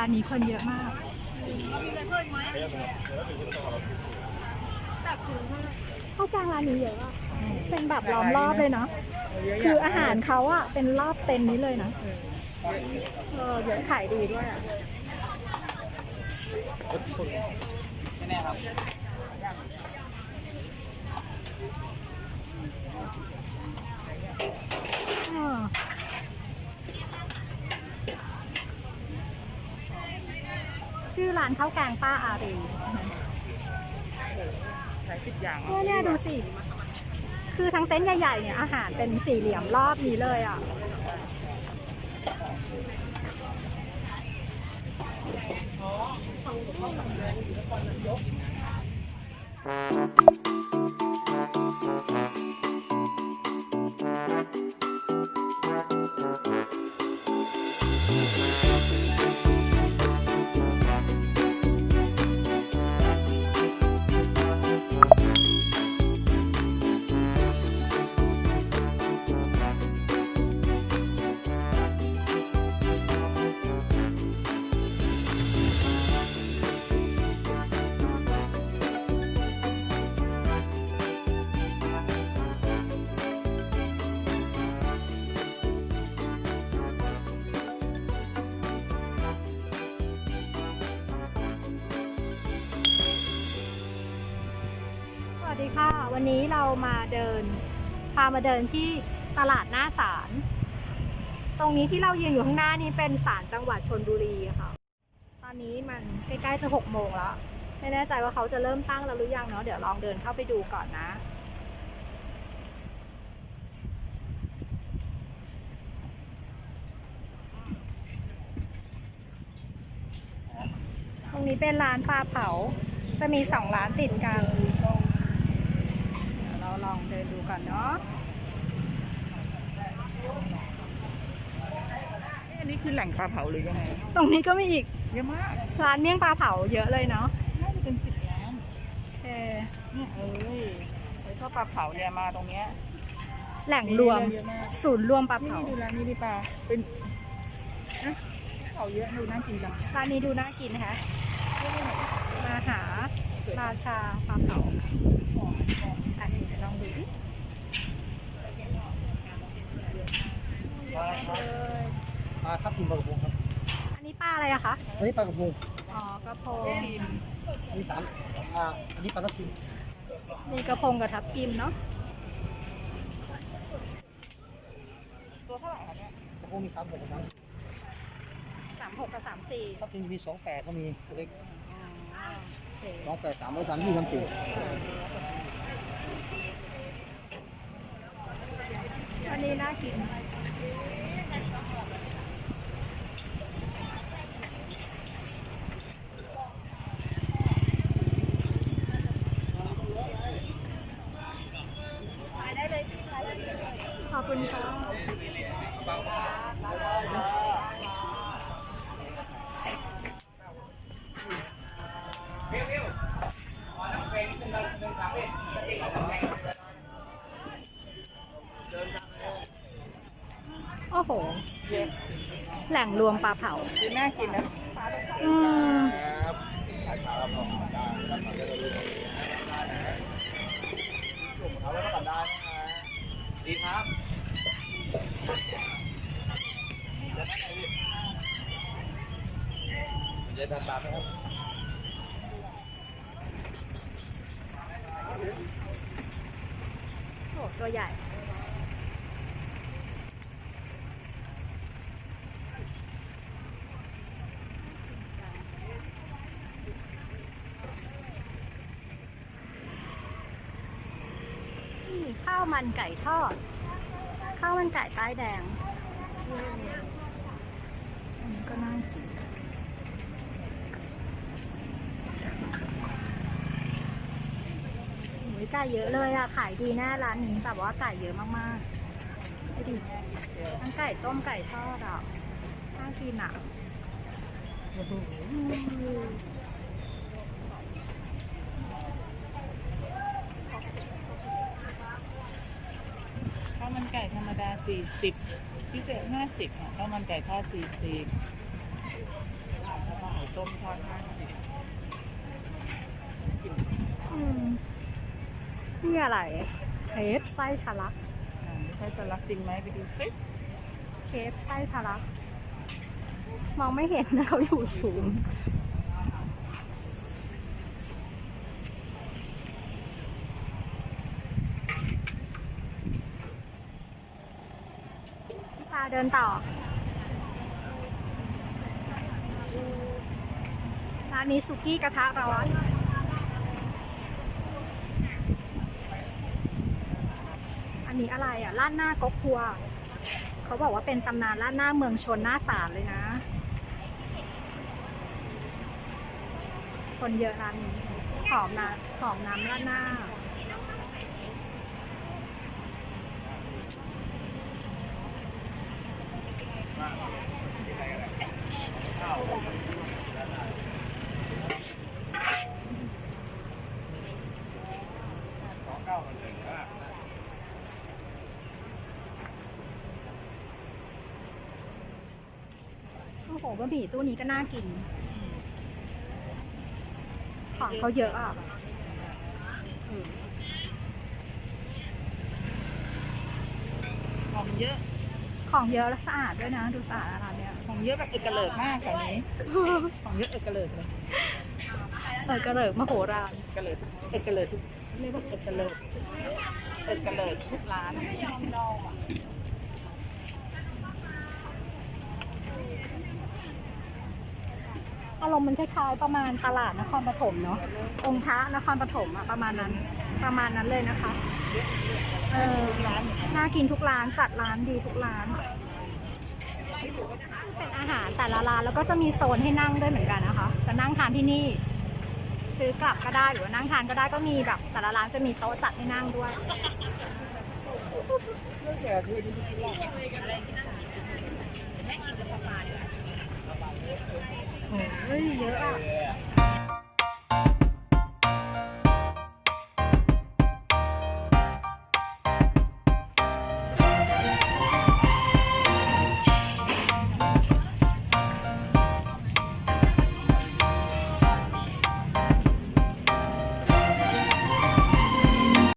ร้านนี้คนเยอะมากข้าวกลางร้านนี้เยอะอะเป็นแบบล้อมรอบเลยเนาะ คืออาหารเขาอะเป็นรอบเต็นท์นี้เลยนะเออเดี๋ยวขายดีด้วยอะแน่ๆครับ อ่าชื่อร้านข้าวแกงป้าอารีใช้สิบอย่างเนี่ยเนี่ยดูสิ คือทั้งเต็นท์ใหญ่ๆเนี่ยอาหารเป็นสี่เหลี่ยมรอบนี้เลยอะ วันนี้เรามาเดิน พามาเดินที่ตลาดหน้าศาล ตรงนี้ที่เรายืนอยู่ข้างหน้านี้เป็นศาลจังหวัดชนบุรีค่ะ ตอนนี้มันใกล้ๆจะหกโมงแล้ว ไม่แน่ใจว่าเขาจะเริ่มตั้งแล้วหรือยังเนาะ เดี๋ยวลองเดินเข้าไปดูก่อนนะตรงนี้เป็นร้านปลาเผา จะมีสองร้านติดกัน องเดินดูก่อนเนาะอันนี้คือแหล่งปลาเผาหรือยังไงตรงนี้ก็มีอีกเยอะมากร้านเมี่ยงปลาเผาเยอะเลยเนาะน่าจะเป็นสิบร้านเออเนี่ยเอ้ยไอ้ข้าวปลาเผาเนี่ยมาตรงเนี้ยแหล่งรวมเยอะมากศูนย์รวมปลานี่เผาดูร้านนี้ดิปลาเป็นนะเผาเยอะดูน่ากินจังร้านนี้ดูน่ากินนะคะมาหาราชาปลาเผาอันนี้ เดี๋ยวลองดูดิปลาทับทิมปลากระพงครับอันนี้ปลาอะไรอะคะ อันนี้ปลากระพงอ๋อกระพง อันนี้สามอ่าอันนี้ปลาทับทิมมีกระพงกับทับทิมเนาะ ตัวเท่าไหร่ครับเนี่ยกระพงมีสามหกกับสามสิบสามหกกับสามสี่ทับทิมมีสองแปดก็มีตัวเล็กโอเคสองแปดสามร้อยสามยี่สามสี่ อันนี้น่ากิน งรวมปลาเผาดูน่ากินนะอืมดีครับจะทำตามไหมครับโอ้ตัวใหญ่ นี่ข้าวมันไก่ทอด ข้าวมันไก่ป้ายแดงอันนี้ก็น่ากินไก่เยอะเลยอะขายดีแน่ร้านนี้แบบว่าไก่เยอะมากๆดูดิทั้งไก่ต้มไก่ทอดอะน่ากินอะโอ้โห ข้าวมันไก่ ธรรมดา40พิเศษ50ค่ะข้าวมันไก่ทอด40ต้มทอดห้าสิบอืมนี่อะไรเครปไส้ทะลักอ่าไม่ใช่จะรักจริงไหมไปดูสิเครปไส้ทะลัก มองไม่เห็นนะเขาอยู่สูง ตาเดินต่อ ร้านนี้สุกี้กระทะร้อนอันนี้อะไรอะร้านหน้าก๊กครัว เขาบอกว่าเป็นตำนานร้านหน้าเมืองชนหน้าศาลเลยนะ คนเยอะร้านนี้หอมนะหอมน้ำราดหน้า โอ้โหบะหมี่ตู้นี้ก็น่ากิน ของเขาเยอะอะของเยอะ ของเยอะและสะอาดด้วยนะ ดูสะอาดร้านเนี้ยของเยอะแบบเอกเลิศมากแถวนี้ ของเยอะเอกเลิศเลยเออกระเหลิกมโหฬารเอกเลิศเอกเลิศทุกเรียกว่าเอกเลิศเอกเลิศทุกร้านอารมณ์มันคล้ายๆประมาณตลาดนครปฐมเนาะองค์พระนครปฐมอะประมาณนั้นประมาณนั้นเลยนะคะ เออร้านอย่างเงี้ยน่ากินทุกร้านจัดร้านดีทุกร้าน เป็นอาหารแต่ละร้านแล้วก็จะมีโซนให้นั่งด้วยเหมือนกันนะคะ จะนั่งทานที่นี่ ซื้อกลับก็ได้หรือว่านั่งทานก็ได้ก็มีแบบ แต่ละร้านจะมีโต๊ะจัดให้นั่งด้วยเฮ้ยเยอะอะ